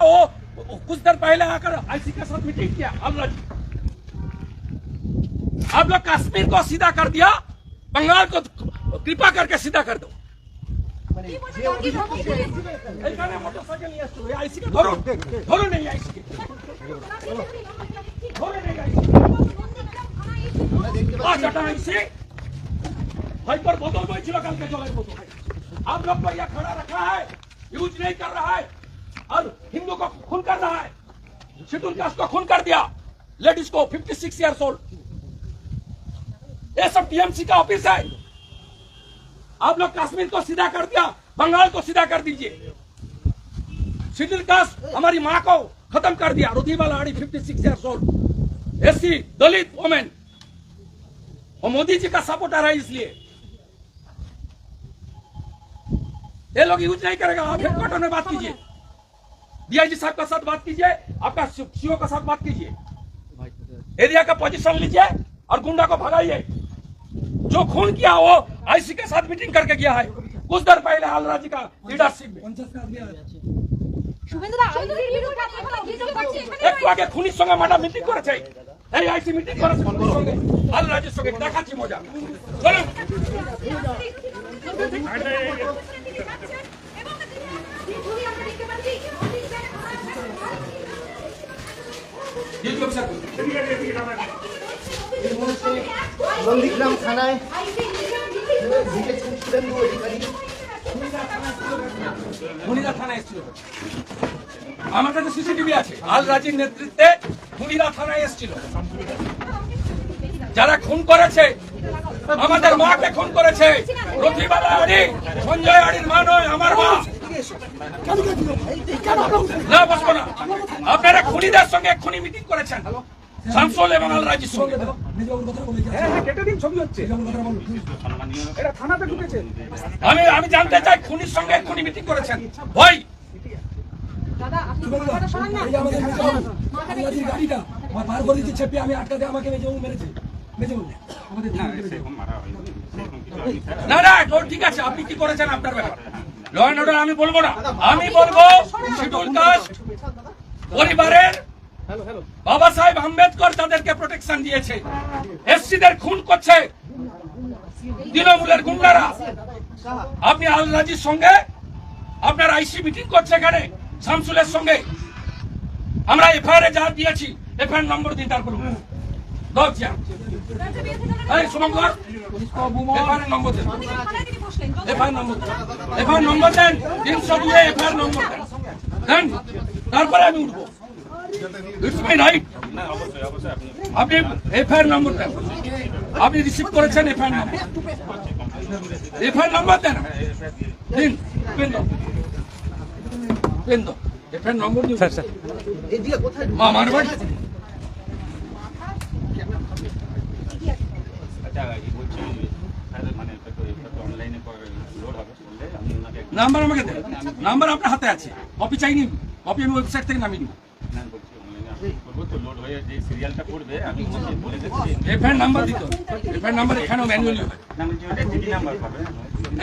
वो कुछ देर पहले आकर आईसी के साथ मीटिंग किया अल्लाह जी आप लोग कश्मीर को सीधा कर दिया बंगाल को कृपा करके सीधा कर दो এখানে মোটরসাইকেল নিয়ে আসছো এই আইসি কে ধরো ধরো নেই আইসি কে ধরো নেই আইসি पांच हटा आईसी भाई पर बोतल में छिला कल के जलाए बोतल आप लोग को यहाँ खड़ा रखा है यूज नहीं कर रहा है और हिंदू को खून कर रहा है। शेड्यूल कास्ट को खून कर दिया। लेडीज़ को 56 इयर्स ओल्ड ये सब टीएमसी का ऑफ़िस है। आप लोग कश्मीर को सीधा कर दिया, बंगाल को सीधा कर दीजिए। शेड्यूल कास्ट हमारी माँ को खत्म कर दिया। Rudhima Ladi 56 years old SC, Dalit women वो मोदी जी का सपोर्टर है इसलिए। ये लोग यूज़ नहीं करेगा। आप हेडक्वार्टर में बात कीजिए। डीआईजी साहब का साथ बात कीजिए आपका सीओ का साथ बात कीजिए एरिया का पोजीशन लीजिए और गुंडा को भगाइए जो खून किया वो आईसी के साथ मीटिंग करके गया है कुछ देर पहले आलरा जी का लीडरशिप में শুভেন্দুদা আইনের বিরুদ্ধে আপনারা অভিযোগ করছেন একটু আগে খুনির সঙ্গে মাটা মিটিং করেছে এই আইসি মিটিং করেছে খুনির সঙ্গে আলরা জির সঙ্গে দেখাচ্ছি মজা চলুন থানায়। আমার কাছে সিসিটিভি আছে, আল রাজির নেতৃত্বে খুনিরা থানায় এসেছিল। যারা খুন করেছে, আমাদের মাকে খুন করেছে। রথিবালা আড়ি, সঞ্জয় আড়ির মা নয়, আমার মা। আপনারা খুনিদের সঙ্গে খুনি মিটিং করেছেন। শামসুল এবং আল রাজির সঙ্গে আমি আমি জানতে চাই খুনির সঙ্গে এক্ষুনি মিটিং করেছেন। ভাই আপনি না। এই আমাদের মেজো আমাদের গাড়িটা আমার করে দিচ্ছে চেপে আমি আটকাতে আমাকে মেরেছে। না না ঠিক আছে আপনি কি করেছেন আপনার ব্যাপার? ল অ্যান্ড অর্ডার আমি বলব না। আমি বলব শিডিউল কাস্ট পরিবারের বাবা সাহেব আম্বেদকর তাদেরকে প্রোটেকশন দিয়েছে। এসসিদের খুন করছে তৃণমূলের গুন্ডারা। আপনি আল রাজির সঙ্গে, আপনার আইসি মিটিং করছে এখানে, শামসুলের সঙ্গে। আমরা এফআইআর যা দিয়েছি, এফআইআর নম্বর দিন শুভঙ্কর, এফআইআর নম্বর নম্বর নম্বর দেন নম্বর তারপরে আমি উঠবো। ইটস মাই রাইট আপনি এফআইআর নম্বর দেন। আপনি রিসিভ করেছেন এফআইআর নম্বর এফআইআর নম্বর দেন। দিন পেন দাও। এফআইআর নম্বর দিন স্যার স্যার। মা আমার বাড়ি নাম্বার আমাকে দেন। নাম্বার আপনার হাতে আছে। কপি চাইনি। কপি আমি ওয়েবসাইট থেকে নামিয়ে নিব না বলছি অনলাইনে আপনি করব তো লোড হয়ে যে সিরিয়ালটা পড়বে আমি বলে দিচ্ছি। এফআইআর নাম্বার দিত এফআইআর নাম্বার এখানেও ম্যানুয়ালি না বলছি নাম্বার পাবে।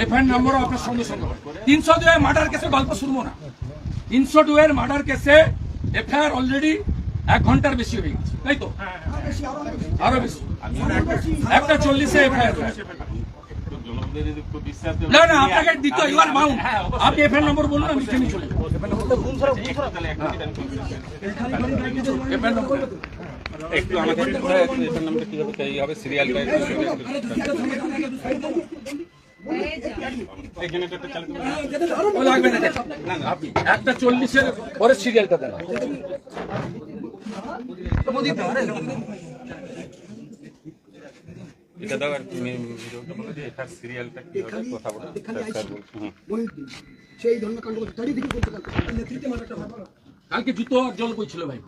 এফআইআর নাম্বারও আপনার সঙ্গে সঙ্গে তিনশো দুয়ের মার্ডার কেসে গল্প শুনব না। তিনশো দুয়ের মার্ডার কেসে এফআইআর অলরেডি এক ঘণ্টার বেশি হয়ে গেছে। তাই তো? আরও বেশি। একটা চল্লিশে এফআইআর না না আপনাকে দিত ইউ আর বাউন্ড আপনি এফআইআর নম্বর বলুন আমি চলে একটু আমাকে এটার নামটা কি হবে না, আপনি একটা চল্লিশের পরে সিরিয়ালটা দেন। এটা দাও আর ভিডিওটা বলে দিই এটার সিরিয়ালটা কি হবে কথা বলে। স্যার বলছি। হুম। বলে দিন সেই ধরনের কাণ্ড করতে কালকে নেতৃত্বে মারাটা হবে কালকে জুতো আর জল বইছিল ভাই?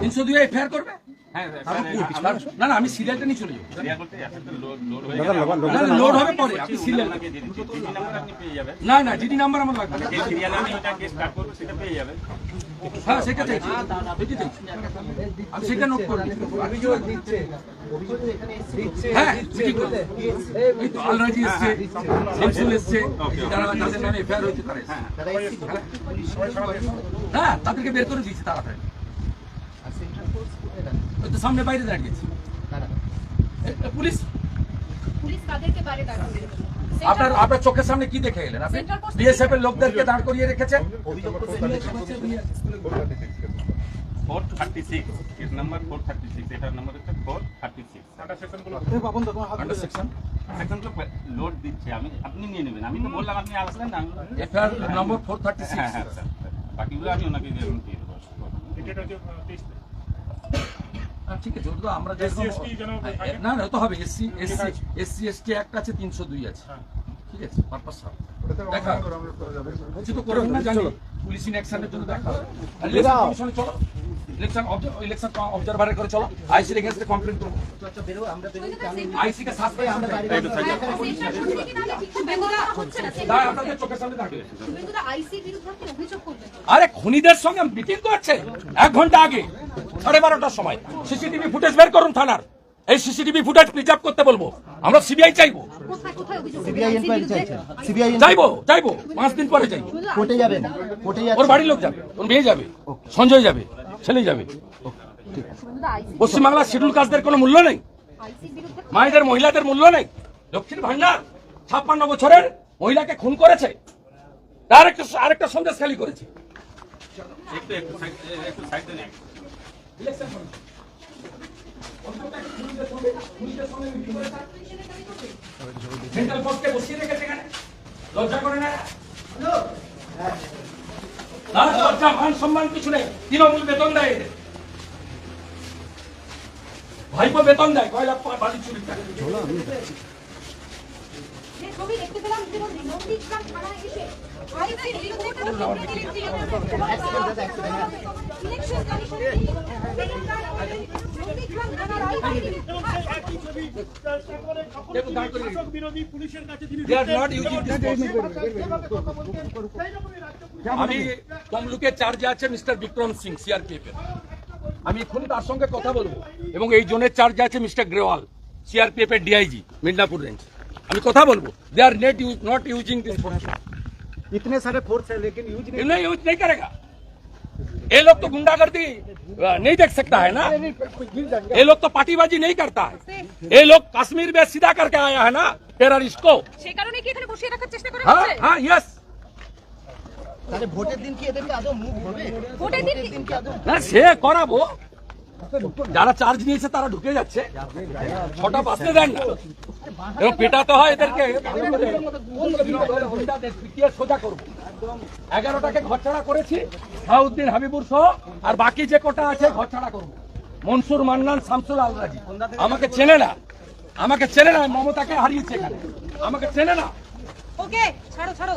তিনশো দুই এফআইআর করবে? না না আমি সিরিয়ালটা নিয়ে চলে যাব। লোড হয়ে হবে পরে আপনি সিরিয়াল নাম্বার আপনি পেয়ে যাবেন। না না জিডি নাম্বার আমার লাগবে হ্যাঁ সেটা চাইছি আমি সেটা নোট করে দিচ্ছে। অভিযোগ তো এখানে এসছে হ্যাঁ ঠিক বলছেন। এই আলরাজি এসছে শামসুল এসছে যারা যাদের নামে এফআইআর হয়েছে তারা এসছে। তারা এসছে। হ্যাঁ তাদেরকে বের করে দিয়েছি তাড়াতাড়ি আর সেন্ট্রাল ফোর্স কোথায় থাকে? ওই তো সামনে বাইরে দাঁড়িয়েছে পুলিশ? পুলিশ কাদেরকে বাইরে দাঁড়াবে আপনার আপনার চোখের সামনে কি দেখে এলেন? আপনি বিএসএফ এর লোকদেরকে দাঁড় করিয়ে রেখেছেন four thirty six case number four thirty six এটার নাম্বার হচ্ছে four thirty six under section এখন তো লোড দিচ্ছে আমি আপনি নিয়ে নেবেন। আমি তো বললাম আপনি আসলেন না নম্বর ফোর থার্টি হ্যাঁ সিক্স হ্যাঁ বাকিগুলো আমি ওনাকে দিয়ে দিয়ে দেবো ঠিক আছে ওটা আমরা যেরকম না না তো হবে এসসি এসসি এসসি এসটি একটা আছে তিনশো দুই আছে। ঠিক আছে পারপাস দেখা। কিছু তো করবেন না জানি। পুলিশ জন্য দেখা আর ইলেকশন কমিশনে চলো। ইলেকশন ইলেকশন অবজারভারে করে চলো। আইসির এগেনস্টে কমপ্লেন করব। আচ্ছা বেরো আমরা বেরোই আমি আইসি কে সাথ আমরা বাইরে দাঁড়ায় আপনাদের চোখের সামনে দাঁড়িয়ে। আইসি বিরুদ্ধে অভিযোগ করবেন। আরে খুনিদের সঙ্গে মিটিং করছে এক ঘণ্টা আগে। সাড়ে বারোটার সময়। সিসিটিভি ফুটেজ বের করুন থানার। এই সিসিটিভি ফুটেজ প্রিজার্ভ করতে বলব। আমরা সিবিআই চাইব। চাইব চাইব। পাঁচ দিন পরে চাইব। কোর্টে যাবেন কোর্টে ওর বাড়ির লোক যাবে ওর মেয়ে যাবে সঞ্জয় যাবে ছেলে যাবে। পশ্চিমবাংলার শিডিউল কাস্টদের কোনো মূল্য নেই। মায়েদের মহিলাদের মূল্য নেই। দক্ষিণ ভান্ডার ছাপ্পান্ন বছরের মহিলাকে খুন করেছে। তার একটা আরেকটা সন্দেশ খালি করেছে। সাইডে নেই সেন্ট্রাল ফোর্সকে বসিয়ে রেখেছে এখানে। লজ্জা করে না। লজ্জা মান সম্মান কিছু নেই। তৃণমূল বেতন দেয়। এদের। ভাইপো বেতন দেয়। কয় লাখ টাকা বালি চুরি দেখতে পেলাম থানায় এসে আমি তমলুকের চার্জে আছে মিস্টার বিক্রম সিং সিআরপিএফ এর। আমি এখন তার সঙ্গে কথা বলব। এবং এই জোনের চার্জে আছে মিস্টার গ্রেওয়াল সিআরপিএফ এর ডিআইজি মিদনাপুর রেঞ্জ আমি কথা বলব। They are not use not using this इतने सारे फोर्स है लेकिन यूज नहीं यूज नहीं करेगा ये लोग तो गुंडागर्दी अ, नहीं देख सकता है ना ये लोग तो पार्टीबाजी नहीं करता है ये लोग कश्मीर में सीधा करके आया है ना टेररिस्ट को সেই কারণে কি এখানে বসিয়ে রাখার চেষ্টা করা हाँ হচ্ছে हाँ यस তাহলে ভোটের দিন কি এদেরকে আদৌ মুভ হবে ভোটের দিন কি- দিন কি আদৌ না সে করাবো যারা চার্জ নিয়েছে তারা ঢুকে যাচ্ছে। ছটা বাঁচতে দেন না। পেটাতে হয় এদেরকে। সোজা করব। এগারোটাকে ঘরছাড়া করেছি, সাউদ্দিন হাবিবুর সহ, আর বাকি যে কটা আছে ঘরছাড়া করব। মনসুর মান্নান, শামসুল আলরাজি। আমাকে চেনে না। আমাকে চেনে না, মমতাকে হারিয়েছে আমাকে চেনে না। ওকে, ছাড়ো ছাড়ো।